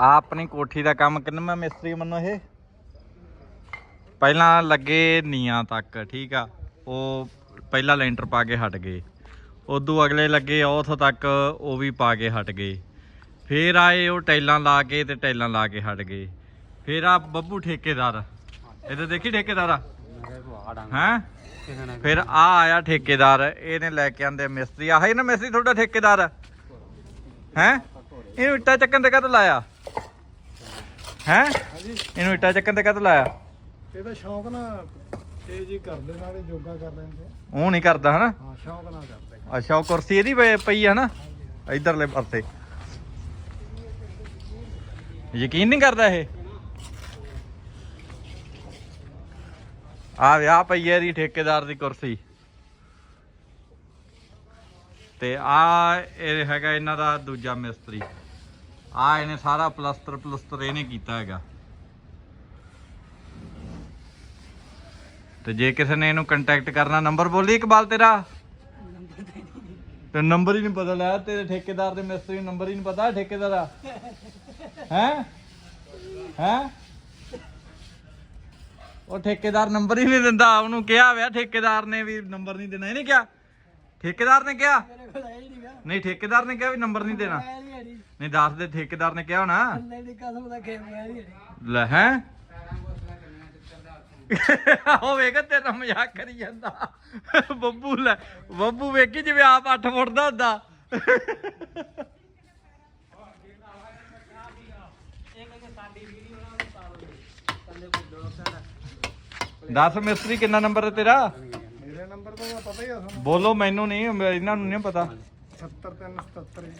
ਆ ਆਪਣੀ ਕੋਠੀ ਦਾ ਕੰਮ ਕਿੰਨਾ ਮਿਸਤਰੀ ਮੰਨੋ ਇਹ। ਪਹਿਲਾਂ ਲੱਗੇ ਨੀਆਂ ਤੱਕ, ਠੀਕ ਆ। ਉਹ ਪਹਿਲਾਂ ਲੈਂਟਰ ਪਾ ਕੇ ਹਟ ਗਏ। ਉਦੋਂ ਅਗਲੇ ਲੱਗੇ ਔਥ ਤੱਕ, ਉਹ ਵੀ ਪਾ ਕੇ ਹਟ ਗਏ। ਫੇਰ ਆਏ ਉਹ ਟੈਲਾਂ ਲਾ ਕੇ ਤੇ ਟੈਲਾਂ ਲਾ ਕੇ ਹਟ ਗਏ। ਫੇਰ ਆ ਬੱਬੂ ਠੇਕੇਦਾਰ। ਇਹਦੇ ਦੇਖੀ ਠੇਕੇਦਾਰ ਹੈ? ਫਿਰ ਆ ਆਇਆ ਠੇਕੇਦਾਰ, ਇਹਨੇ ਲੈ ਕੇ ਆਂਦੇ ਮਿਸਤਰੀ। ਆਹ ਹੀ ਨਾ ਮਿਸਤਰੀ ਤੁਹਾਡਾ ਠੇਕੇਦਾਰ। ਹੈ? ਇਹਨੂੰ ਇੱਟਾ ਚੱਕਣ ਤੇ ਕਦ ਲਾਇਆ? ਹੈ? ਇਹਨੂੰ ਇੱਟਾਂ ਚੱਕਣ ਤੇ ਕਦ ਲਾਇਆ? ਇਹਦਾ ਸ਼ੌਂਕ ਨਾ ਇਹ ਜੀ ਕਰਦੇ ਨਾਲੇ ਯੋਗਾ ਕਰ ਲੈਂਦੇ ਉਹ ਨਹੀਂ ਕਰਦਾ ਹਨਾ? ਹਾਂ ਸ਼ੌਂਕ ਨਾਲ ਕਰਦੇ ਅੱਛਾ ਉਹ ਕੁਰਸੀ ਇਹਦੀ ਪਈ- ਪਈ ਹੈ ਨਾ ਇਧਰਲੇ ਪਾਸੇ। ਯਕੀਨ ਨਹੀਂ ਕਰਦਾ ਇਹ? ਆ ਵਿਆਹ ਪਈ ਹੈ ਇਹਦੀ ਠੇਕੇਦਾਰ ਦੀ ਕੁਰਸੀ। ਤੇ ਆ ਇਹ ਹੈਗਾ ਇਹਨਾਂ ਦਾ ਦੂਜਾ ਮਿਸਤਰੀ। ਆ ਇਹਨੇ ਸਾਰਾ ਪਲਸਤਰ ਪਲਸਤਰ ਇਹਨੇ ਕੀਤਾ ਹੈਗਾ। ਤੇ ਜੇ ਕਿਸੇ ਨੇ ਇਹਨੂੰ ਕੰਟੈਕਟ ਕਰਨਾ ਨੰਬਰ ਬੋਲੀ ਇਕਬਾਲ ਤੇਰਾ? ਤੇ ਨੰਬਰ ਹੀ ਨਹੀਂ ਪਤਾ ਲਿਆ ਤੇਰੇ ਠੇਕੇਦਾਰ ਦੇ ਮਿਸਤਰੀ ਨੂੰ ਨੰਬਰ ਹੀ ਨਹੀਂ ਪਤਾ, ਠੇਕੇਦਾਰ ਦਾ ਹੈ? ਹੈ? ਉਹ ਠੇਕੇਦਾਰ ਨੰਬਰ ਹੀ ਨਹੀਂ ਦਿੰਦਾ, ਉਹਨੂੰ ਕਿਹਾ ਵਿਆ ਠੇਕੇਦਾਰ ਨੇ ਵੀ ਨੰਬਰ ਨਹੀਂ ਦੇਣਾ, ਇਹਨੇ ਕਿਹਾ? ਠੇਕੇਦਾਰ ਨੇ ਕਿਹਾ? ਨਹੀਂ ਠੇਕੇਦਾਰ ਨੇ ਕਿਹਾ ਵੀ ਨੰਬਰ ਨਹੀਂ ਦੇਣਾ। ਨਹੀਂ ਦੱਸ ਦੇ ਠੇਕੇਦਾਰ ਨੇ ਕਿਹਾ ਹੋਣਾ। ਲੈ ਹੈ? ਉਹ ਵੇਖ ਤੇਰਾ ਮਜ਼ਾਕ ਕਰੀ ਜਾਂਦਾ। ਬੱਬੂ ਲੈ ਬੱਬੂ ਵੇਖੀ ਜਿਵੇਂ ਆਪ ਅੱਠ ਫੁੱਟ ਦਾ ਹੁੰਦਾ। ਦੱਸ ਮਿਸਤਰੀ ਕਿੰਨਾ ਨੰਬਰ ਹੈ ਤੇਰਾ? ਨੰਬਰ ਤਾਂ ਪਤਾ ਹੀ ਆ ਤੁਹਾਨੂੰ। ਬੋਲੋ ਮੈਨੂੰ ਨਹੀਂ ਇਹਨਾਂ ਨੂੰ ਨਹੀਂ ਪਤਾ। 70377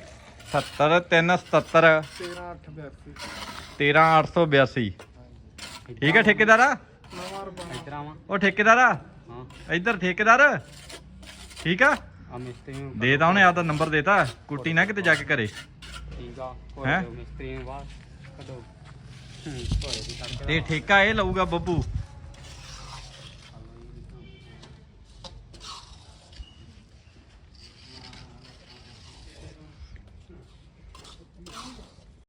70377 13882 13882 ਠੀਕ ਹੈ ਠੇਕੇਦਾਰਾ? ਨਵਾਂ ਉਹ ਠੇਕੇਦਾਰਾ? ਇੱਧਰ ਠੇਕੇਦਾਰ? ਠੀਕ ਆ? ਆ ਮਿਸਤਰੀ ਨੂੰ ਦੇ ਤਾਂ ਉਹਨੇ ਆਪਦਾ ਨੰਬਰ ਦੇਤਾ। ਕੁੱਟੀ ਨਾ ਕਿਤੇ ਜਾ ਕੇ ਘਰੇ। ਠੀਕ ਆ ਹੈਂ? ਕੋਈ ਮਿਸਤਰੀ ਨੂੰ ਬਾਹਰ ਕੱਢੋ। ਹੂੰ ਤੇ ਠੇਕਾ ਇਹ ਲਊਗਾ ਬੱਬੂ।